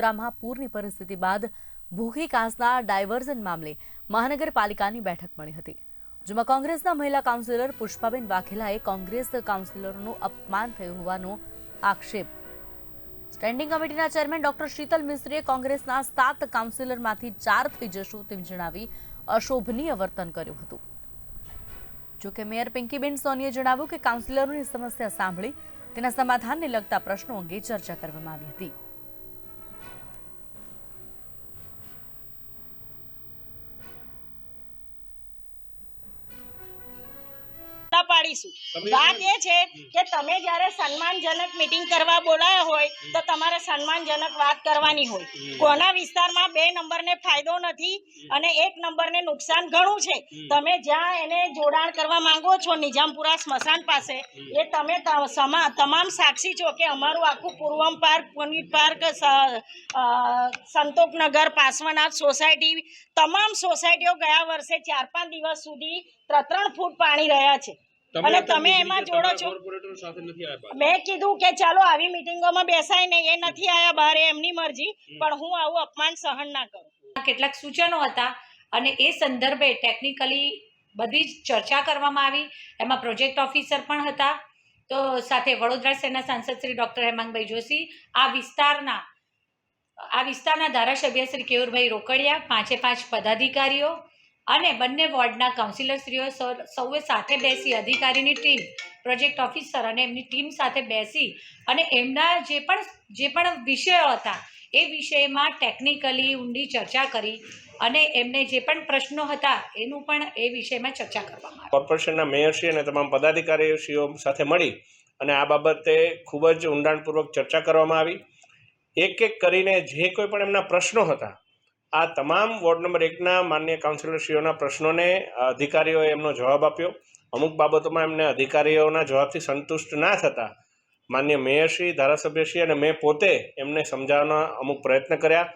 આગોતરામાં પૂરની પરિસ્થિતિ બાદ ભૂખી કાંસના ડાયવર્ઝન મામલે મહાનગરપાલિકાની બેઠક મળી હતી. જેમાં કોંગ્રેસના મહિલા કાઉન્સિલર પુષ્પાબેન વાઘેલાએ કોંગ્રેસ કાઉન્સિલરનું અપમાન થયું હોવાનો આક્ષેપ. સ્ટેન્ડિંગ કમિટીના ચેરમેન ડોક્ટર શીતલ મિશ્રીએ કોંગ્રેસના સાત કાઉન્સિલરમાંથી ચાર થઈ જશું તેમ જણાવી અશોભનીય વર્તન કર્યું હતું. જોકે મેયર પિંકીબેન સોનીએ જણાવ્યું કે કાઉન્સિલરોની સમસ્યા સાંભળી તેના સમાધાનને લગતા પ્રશ્નો અંગે ચર્ચા કરવામાં આવી હતી. પાડીશું વાત એ છે કે તમે જ્યારે સન્માનજનક મિટિંગ કરવા બોલાયા હોય તો તમારે સન્માનજનક વાત કરવાની હોય. કોના વિસ્તારમાં બે નંબરને ફાયદો નથી અને એક નંબરને નુકસાન ઘણું છે. તમે જ્યાં એને જોડાણ કરવા માંગો છો નિજામપુરા સ્મશાન પાસે એ તમે તમામ સાક્ષી છો કે અમારું આખું પૂર્વમ પાર્ક પુનિત પાર્ક સંતોકનગર પાસવાનાથ સોસાયટી તમામ સોસાયટીઓ ગયા વર્ષે ચાર પાંચ દિવસ સુધી ત્રણ ત્રણ ફૂટ પાણી રહ્યા છે. અને તમે એમાં જોડો છો? કોર્પોરેટર સાથે નથી આવ્યા મેં કીધું કે ચાલો આવી મિટિંગોમાં બેસાય નહીં એ નથી આયા બહાર એમની મરજી. પણ હું આવું અપમાન સહન ના કરું. કેટલાક સૂચનો હતા અને એ સંદર્ભે ટેકનિકલી બધી જ ચર્ચા કરવામાં આવી. એમાં પ્રોજેક્ટ ઓફિસર પણ હતા. તો સાથે વડોદરા શહેરના સાંસદ શ્રી ડૉક્ટર હેમાંગભાઈ જોશી આ વિસ્તારના આ વિસ્તારના ધારાસભ્ય શ્રી કેયુરભાઈ રોકડિયા પાંચે પાંચ પદાધિકારીઓ અને બંને વોર્ડના કાઉન્સિલરશ્રીઓ સૌએ સાથે બેસી અધિકારીની ટીમ, પ્રોજેક્ટ ઓફિસર અને એમની ટીમ સાથે બેસી અને એમના જે પણ જે પણ વિષયો હતા એ વિષયમાં ટેકનિકલી ઊંડી ચર્ચા કરી અને એમને જે પણ પ્રશ્નો હતા એનું પણ એ વિષયમાં ચર્ચા કરવામાં આવી. કોર્પોરેશનના મેયરશ્રી અને તમામ પદાધિકારીશ્રીઓ સાથે મળી અને આ બાબતે ખૂબ જ ઊંડાણપૂર્વક ચર્ચા કરવામાં આવી. એક એક કરીને જે કોઈ પણ એમના પ્રશ્નો હતા આ તમામ વોર્ડ નંબર એકના માન્ય કાઉન્સિલરશ્રીઓના પ્રશ્નોને અધિકારીઓએ એમનો જવાબ આપ્યો. અમુક બાબતોમાં એમને અધિકારીઓના જવાબથી સંતુષ્ટ ના થતા માન્ય મેયરશ્રી, ધારાસભ્યશ્રી અને મેં પોતે એમને સમજાવવાના અમુક પ્રયત્ન કર્યા.